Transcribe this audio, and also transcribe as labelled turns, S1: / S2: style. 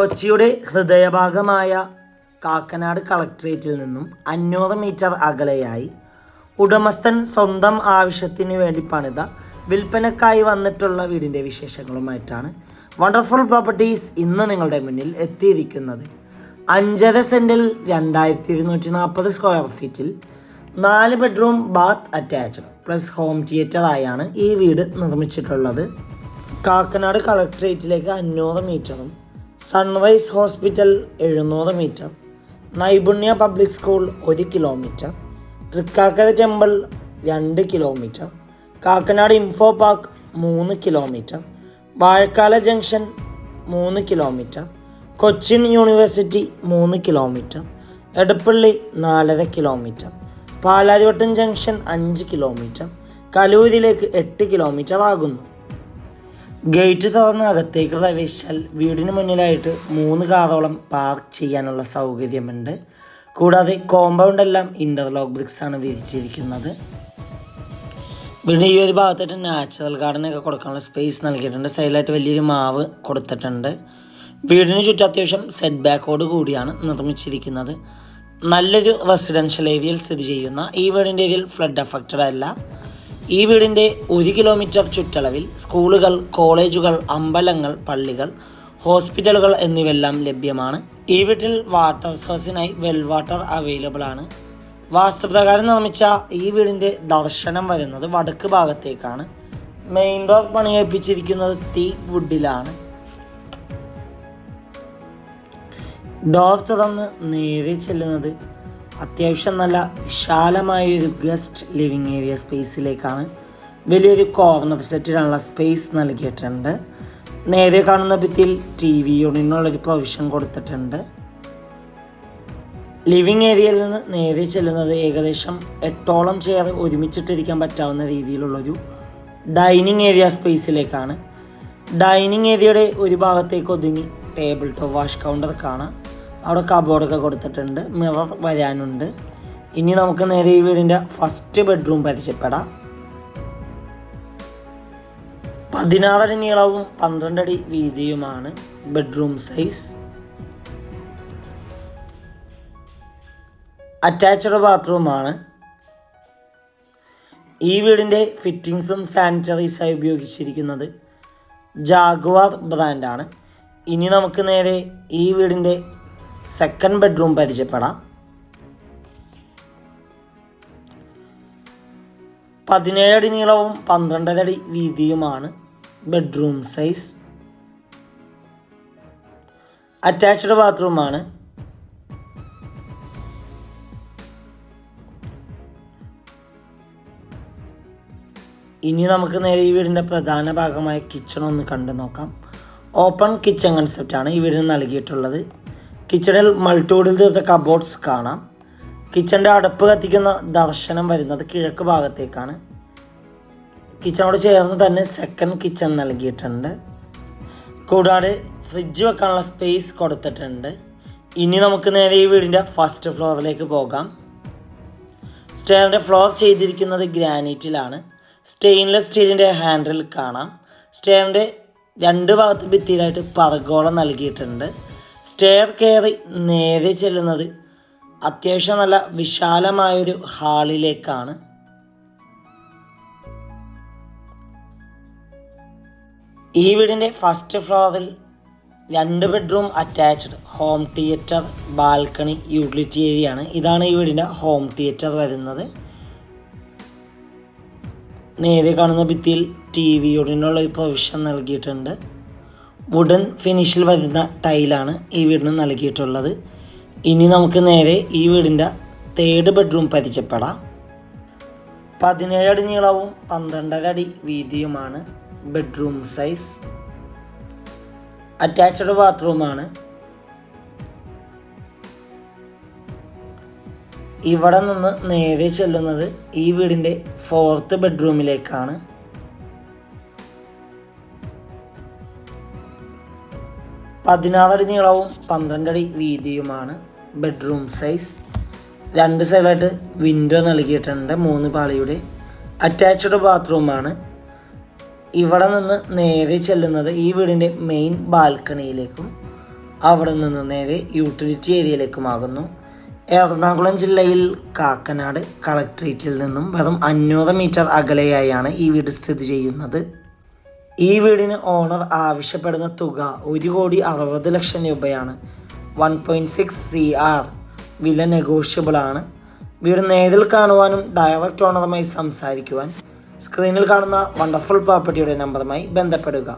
S1: കൊച്ചിയുടെ ഹൃദയഭാഗമായ കാക്കനാട് കളക്ട്രേറ്റിൽ നിന്നും അഞ്ഞൂറ് മീറ്റർ അകലെയായി ഉടമസ്ഥൻ സ്വന്തം ആവശ്യത്തിന് വേണ്ടി പണിത വിൽപ്പനക്കായി വന്നിട്ടുള്ള വീടിന്റെ വിശേഷങ്ങളുമായിട്ടാണ് വണ്ടർഫുൾ പ്രോപ്പർട്ടീസ് ഇന്ന് നിങ്ങളുടെ മുന്നിൽ എത്തിയിരിക്കുന്നത്. അഞ്ചര സെന്റിൽ രണ്ടായിരത്തി ഇരുന്നൂറ്റി നാൽപ്പത് സ്ക്വയർ ഫീറ്റിൽ നാല് bedroom bath attached plus home theatre ആയാണ് ഈ വീട് നിർമ്മിച്ചിട്ടുള്ളത്. കാക്കനാട് കളക്ട്രേറ്റിലേക്ക് അഞ്ഞൂറ് മീറ്ററും സൺറൈസ് ഹോസ്പിറ്റൽ എഴുന്നൂറ് മീറ്റർ നൈപുണ്യ പബ്ലിക് സ്കൂൾ ഒരു കിലോമീറ്റർ തൃക്കാക്കര ടെമ്പിൾ രണ്ട് കിലോമീറ്റർ കാക്കനാട് ഇൻഫോ പാർക്ക് മൂന്ന് കിലോമീറ്റർ വാഴക്കാല ജംഗ്ഷൻ മൂന്ന് കിലോമീറ്റർ കൊച്ചിൻ യൂണിവേഴ്സിറ്റി മൂന്ന് കിലോമീറ്റർ എടപ്പള്ളി നാലര കിലോമീറ്റർ പാലാരിവട്ടം ജംഗ്ഷൻ അഞ്ച് കിലോമീറ്റർ കലൂരിലേക്ക് എട്ട് കിലോമീറ്റർ ആകുന്നു. ഗേറ്റ് തുറന്ന് അകത്തേക്ക് പ്രവേശിച്ചാൽ വീടിന് മുന്നിലായിട്ട് മൂന്ന് കാറോളം പാർക്ക് ചെയ്യാനുള്ള സൗകര്യമുണ്ട്. കൂടാതെ കോമ്പൗണ്ട് എല്ലാം ഇന്റർലോക്ക് ബ്രിക്സ് ആണ് വിരിച്ചിരിക്കുന്നത്. പിന്നെ ഈ ഒരു ഭാഗത്തായിട്ട് നാച്ചുറൽ ഗാർഡനൊക്കെ കൊടുക്കാനുള്ള സ്പേസ് നൽകിയിട്ടുണ്ട്. സൈഡിലായിട്ട് വലിയൊരു മാവ് കൊടുത്തിട്ടുണ്ട്. വീടിന് ചുറ്റും അത്യാവശ്യം സെറ്റ് ബാക്കോട് കൂടിയാണ് നിർമ്മിച്ചിരിക്കുന്നത്. നല്ലൊരു റെസിഡൻഷ്യൽ ഏരിയയിൽ സ്ഥിതി ചെയ്യുന്ന ഈ വീടിന്റെ ഏരിയയിൽ ഫ്ലഡ് അഫക്റ്റഡ് അല്ല. ഈ വീടിന്റെ ഒരു കിലോമീറ്റർ ചുറ്റളവിൽ സ്കൂളുകൾ കോളേജുകൾ അമ്പലങ്ങൾ പള്ളികൾ ഹോസ്പിറ്റലുകൾ എന്നിവയെല്ലാം ലഭ്യമാണ്. ഈ വീട്ടിൽ വാട്ടർ സോഴ്സിനായി വെൽ വാട്ടർ അവൈലബിൾ ആണ്. വാസ്തുപ്രകാരം നിർമ്മിച്ച ഈ വീടിന്റെ ദർശനം വരുന്നത് വടക്ക് ഭാഗത്തേക്കാണ്. മെയിൻ ഡോർ പണിയേൽപ്പിച്ചിരിക്കുന്നത് തീ വുഡിലാണ് ഡോർ തുറന്ന് നേരെ ചെല്ലുന്നത് അത്യാവശ്യം നല്ല വിശാലമായ ഒരു ഗസ്റ്റ് ലിവിങ് ഏരിയ സ്പേസിലേക്കാണ് വലിയൊരു കോർണർ സെറ്റിനുള്ള സ്പേസ് നൽകിയിട്ടുണ്ട്. നേരെ കാണുന്ന ഭിത്തിയിൽ ടി വി യൂണിനുള്ളൊരു പ്രൊവിഷൻ കൊടുത്തിട്ടുണ്ട്. ലിവിങ് ഏരിയയിൽ നിന്ന് നേരെ ചെല്ലുന്നത് ഏകദേശം എട്ടോളം ചെയർ ഒരുമിച്ചിട്ടിരിക്കാൻ പറ്റാവുന്ന രീതിയിലുള്ളൊരു ഡൈനിങ് ഏരിയ സ്പേസിലേക്കാണ് ഡൈനിങ് ഏരിയയുടെ ഒരു ഭാഗത്തേക്ക് ഒതുങ്ങി ടേബിൾ ടോപ്പ് വാഷ് കൗണ്ടർ കാണാം. അവിടെ കബോർഡൊക്കെ കൊടുത്തിട്ടുണ്ട്. മിറർ വരാനുണ്ട്. ഇനി നമുക്ക് നേരെ ഈ വീടിന്റെ ഫസ്റ്റ് ബെഡ്റൂം പരിചയപ്പെടാം. പതിനാറടി നീളവും പന്ത്രണ്ടടി വീതിയുമാണ് ബെഡ്റൂം സൈസ് അറ്റാച്ച്ഡ് ബാത്റൂമാണ് ഈ വീടിന്റെ ഫിറ്റിങ്സും സാനിറ്ററീസായി ഉപയോഗിച്ചിരിക്കുന്നത് ജാഗ്വാർ ബ്രാൻഡാണ് ഇനി നമുക്ക് നേരെ ഈ വീടിന്റെ സെക്കൻഡ് ബെഡ്റൂം പരിചയപ്പെടാം. പതിനേഴടി നീളവും പന്ത്രണ്ടര അടി വീതിയുമാണ് ബെഡ്റൂം സൈസ് അറ്റാച്ച്ഡ് ബാത്റൂമാണ് ഇനി നമുക്ക് നേരെ ഈ വീടിന്റെ പ്രധാന ഭാഗമായ കിച്ചൺ ഒന്ന് കണ്ടു നോക്കാം. ഓപ്പൺ കിച്ചൺ കൺസെപ്റ്റാണ് ഈ വീടിന് നൽകിയിട്ടുള്ളത്. കിച്ചണിൽ മൾട്ടിവുഡിൽ തീർത്ത കബോർഡ്സ് കാണാം. കിച്ചന്റെ അടുപ്പ് കത്തിക്കുന്ന ദർശനം വരുന്നത് കിഴക്ക് ഭാഗത്തേക്കാണ്. കിച്ചണോട് ചേർന്ന് തന്നെ സെക്കൻഡ് കിച്ചൺ നൽകിയിട്ടുണ്ട്. കൂടാതെ ഫ്രിഡ്ജ് വെക്കാനുള്ള സ്പേസ് കൊടുത്തിട്ടുണ്ട്. ഇനി നമുക്ക് നേരെ ഈ വീടിന്റെ ഫസ്റ്റ് ഫ്ലോറിലേക്ക് പോകാം. സ്റ്റെയറിന്റെ ഫ്ലോർ ചെയ്തിരിക്കുന്നത് ഗ്രാനൈറ്റിലാണ്. സ്റ്റെയിൻലെസ് സ്റ്റീലിന്റെ ഹാൻഡിൽ കാണാം. സ്റ്റെയറിന്റെ രണ്ട് ഭാഗത്ത് ഭിത്തിയിലായിട്ട് പറഗോളം നൽകിയിട്ടുണ്ട്. സ്റ്റെയർ കയറി നേരെ ചെല്ലുന്നത് അത്യാവശ്യം നല്ല വിശാലമായൊരു ഹാളിലേക്കാണ്. ഈ വീടിന്റെ ഫസ്റ്റ് ഫ്ലോറിൽ രണ്ട് bedroom attached home theatre balcony utility area ആണ്. ഇതാണ് ഈ വീടിന്റെ ഹോം തിയേറ്റർ വരുന്നത്. നേരെ കാണുന്ന ഭിത്തിയിൽ ടി വിയോടിനുള്ള ഒരു പ്രൊവിഷൻ നൽകിയിട്ടുണ്ട്. വുഡൻ ഫിനിഷിൽ വരുന്ന ടൈലാണ് ഈ വീടിന് നൽകിയിട്ടുള്ളത്. ഇനി നമുക്ക് നേരെ ഈ വീടിന്റെ തേർഡ് ബെഡ്റൂം പരിചയപ്പെടാം. പതിനേഴ് അടി നീളവും പന്ത്രണ്ടര അടി വീതിയുമാണ് ബെഡ്റൂം സൈസ് അറ്റാച്ച്ഡ് ബാത്റൂമാണ് ഇവിടെ നിന്ന് നേരെ ചെല്ലുന്നത് ഈ വീടിന്റെ ഫോർത്ത് ബെഡ്റൂമിലേക്കാണ് പതിനാറടി നീളവും പന്ത്രണ്ടടി വീതിയുമാണ് ബെഡ്റൂം സൈസ് രണ്ട് സൈഡായിട്ട് വിൻഡോ നൽകിയിട്ടുണ്ട് മൂന്ന് പാളിയുടെ. അറ്റാച്ച്ഡ് ബാത്റൂമാണ് ഇവിടെ നിന്ന് നേരെ ചെല്ലുന്നത് ഈ വീടിന്റെ മെയിൻ ബാൽക്കണിയിലേക്കും അവിടെ നിന്ന് നേരെ യൂട്ടിലിറ്റി ഏരിയയിലേക്കുമാകുന്നു എറണാകുളം ജില്ലയിൽ കാക്കനാട് കളക്ട്രേറ്റിൽ നിന്നും വെറും അഞ്ഞൂറ് മീറ്റർ അകലെയായാണ് ഈ വീട് സ്ഥിതി ചെയ്യുന്നത്. ഈ വീടിന് ഓണർ ആവശ്യപ്പെടുന്ന തുക ഒരു കോടി അറുപത് ലക്ഷം രൂപയാണ്. One point six C R വില നെഗോഷ്യബിളാണ് വീട് നേരിൽ കാണുവാനും ഡയറക്റ്റ് ഓണറുമായി സംസാരിക്കുവാൻ സ്ക്രീനിൽ കാണുന്ന വണ്ടർഫുൾ പ്രോപ്പർട്ടിയുടെ നമ്പറുമായി ബന്ധപ്പെടുക.